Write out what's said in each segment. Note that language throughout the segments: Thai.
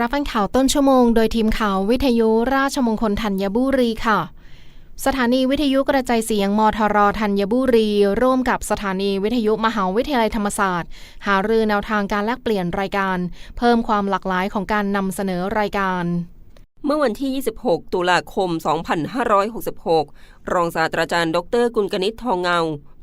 รับฟังข่าวต้นชั่วโมงโดยทีมข่าววิทยุราชมงคลธัญบุรีค่ะ สถานีวิทยุกระจายเสียงมทรธัญบุรี ร่วมกับสถานีวิทยุมหาวิทยาลัยธรรมศาสตร์ หารือแนวทางการแลกเปลี่ยนรายการ เพิ่มความหลากหลายของการนำเสนอรายการเมื่อวันที่ 26 ตุลาคม 2566 รองศาสตราจารย์ ดร กุลกนิษฐ์ทองเงา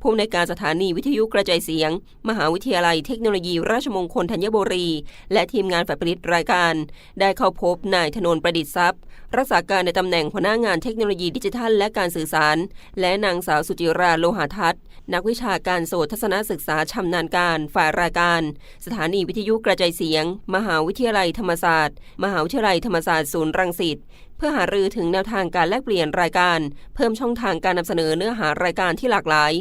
ผู้อำนวยการสถานีวิทยุกระจายเสียง มหาวิทยาลัยเทคโนโลยี ราชมงคลธัญบุรี และทีมงานฝ่ายผลิตรายการ ได้เข้าพบนายธนนประดิษฐ์ทรัพย์ รักษาการในตำแหน่งหัวหน้างานเทคโนโลยีดิจิทัล และการสื่อสาร และนางสาวสุจิราโลหะทัศน์ นักวิชาการโสตทัศนศึกษาชำนาญการฝ่ายรายการ สถานีวิทยุกระจายเสียง มหาวิทยาลัยธรรมศาสตร์ มหาวิทยาลัยธรรมศาสตร์ศูนย์รังสิตเพื่อหารือถึงแนวทางการแลกเปลี่ยนรายการ เพิ่มช่องทางการนำเสนอเนื้อหารายการที่หลากหลาย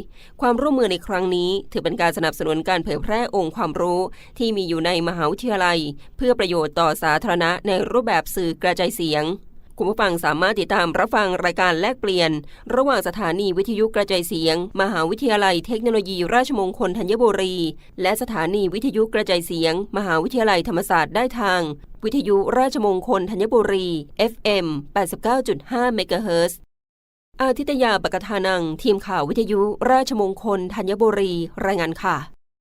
ความร่วมมือในครั้งนี้ ถือเป็นการสนับสนุนการเผยแพร่องค์ความรู้ ที่มีอยู่ในมหาวิทยาลัย เพื่อประโยชน์ต่อสาธารณะในรูปแบบสื่อกระจายเสียงคุณผู้ฟังสามารถติดตามรับฟังรายการแลกเปลี่ยน ระหว่างสถานีวิทยุกระจายเสียง มหาวิทยาลัยเทคโนโลยีราชมงคลธัญบุรี และสถานีวิทยุกระจายเสียง มหาวิทยาลัยธรรมศาสตร์ได้ทาง วิทยุราชมงคลธัญบุรี FM 89.5เมกะเฮิรตซ์อาทิตยาปกทานัง ทีมข่าววิทยุราชมงคลธัญบุรีรายงานค่ะ